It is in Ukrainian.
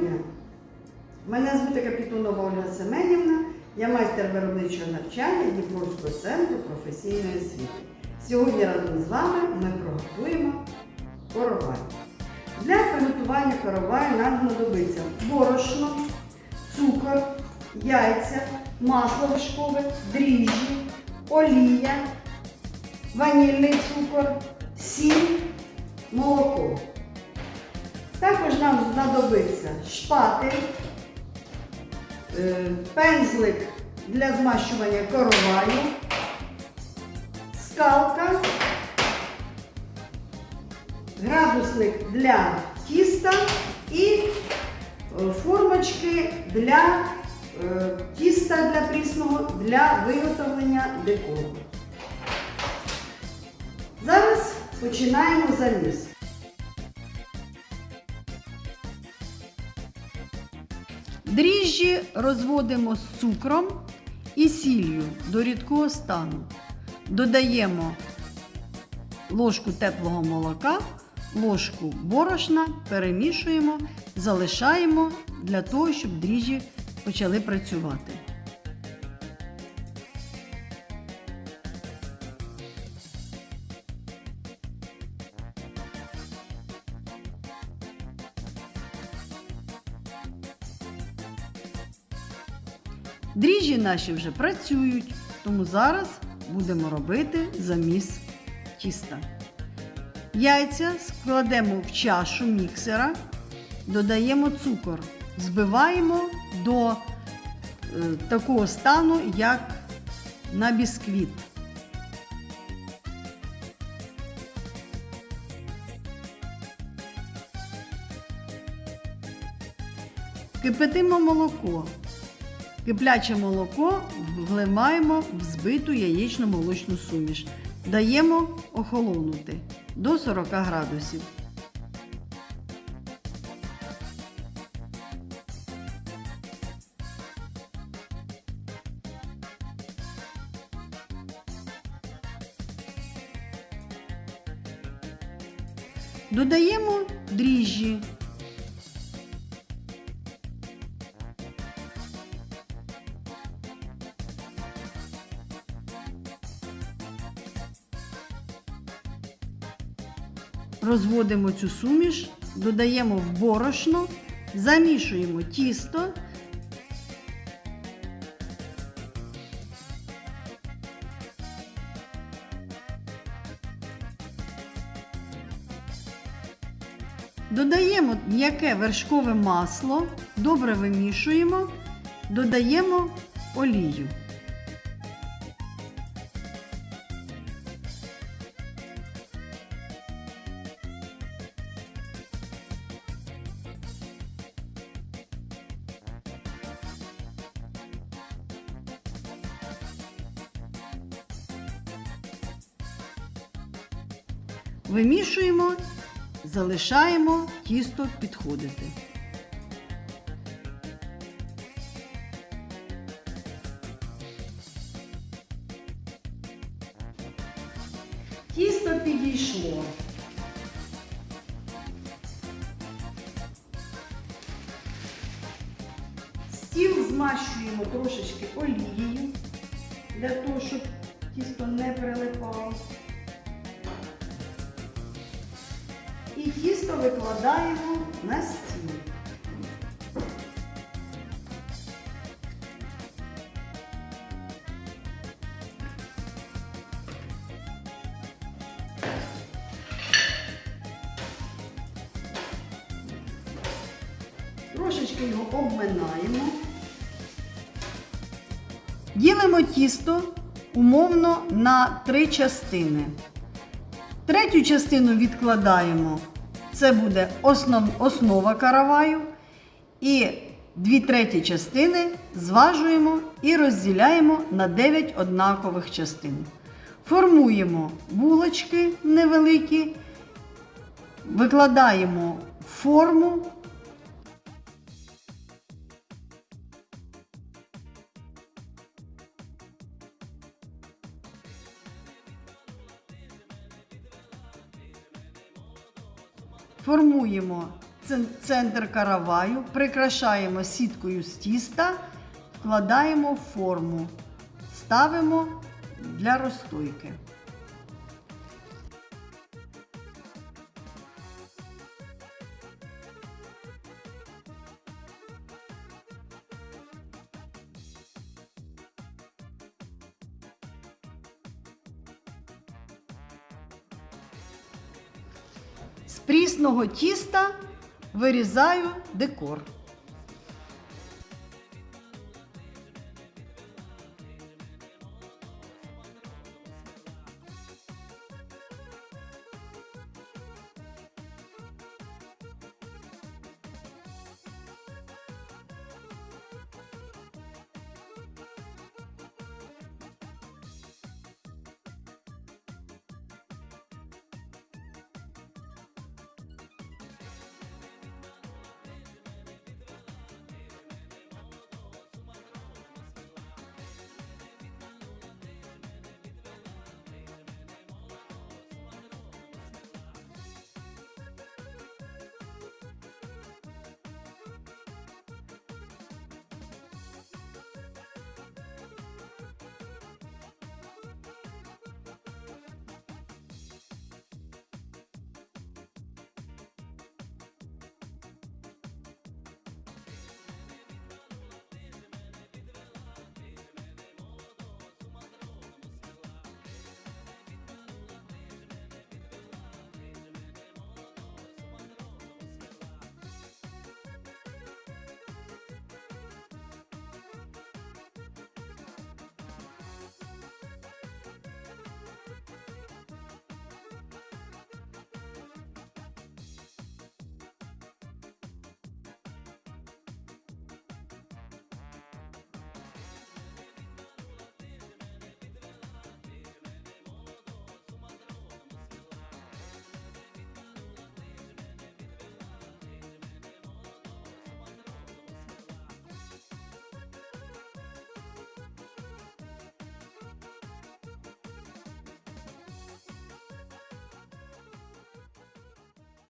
дня! Мене звати Капітонова Ольга Семенівна, я майстер виробничого навчання Дніпровського центру професійної освіти. Сьогодні разом з вами ми приготуємо коровай. Для приготування короваю нам знадобиться борошно, цукор, яйця, масло вершкове, дріжджі, олія, ванільний цукор, сіль, молоко. Також нам знадобиться шпатель, пензлик для змащування короваю, скалка, градусник для тіста і е, формочки для е, тіста для прісного для виготовлення декору. Зараз починаємо заміс. Дріжджі розводимо з цукром і сіллю до рідкого стану. Додаємо ложку теплого молока, ложку борошна, перемішуємо, залишаємо для того, щоб дріжджі почали працювати. Дріжджі наші вже працюють, тому зараз будемо робити заміс тіста. Яйця складемо в чашу міксера, додаємо цукор, збиваємо до е, такого стану, як на бісквіт. Кипятимо молоко. Кипляче молоко вливаємо в збиту яєчно-молочну суміш. Даємо охолонути до 40 градусів. Додаємо дріжджі. Розводимо цю суміш, додаємо в борошно, замішуємо тісто. Додаємо м'яке вершкове масло, добре вимішуємо, додаємо олію. Вимішуємо, залишаємо тісто підходити. Тісто підійшло. Стіл змащуємо трошечки олією для того, щоб тісто не прилипало. І тісто викладаємо на стіл. Трошечки його обминаємо. Ділимо тісто умовно на три частини. Третю частину відкладаємо. Це буде основ, основа караваю. І дві треті частини зважуємо і розділяємо на 9 однакових частин. Формуємо булочки невеликі, викладаємо форму. Формуємо центр караваю, прикрашаємо сіткою з тіста, вкладаємо в форму, ставимо для розстойки. З прісного тіста вирізаю декор.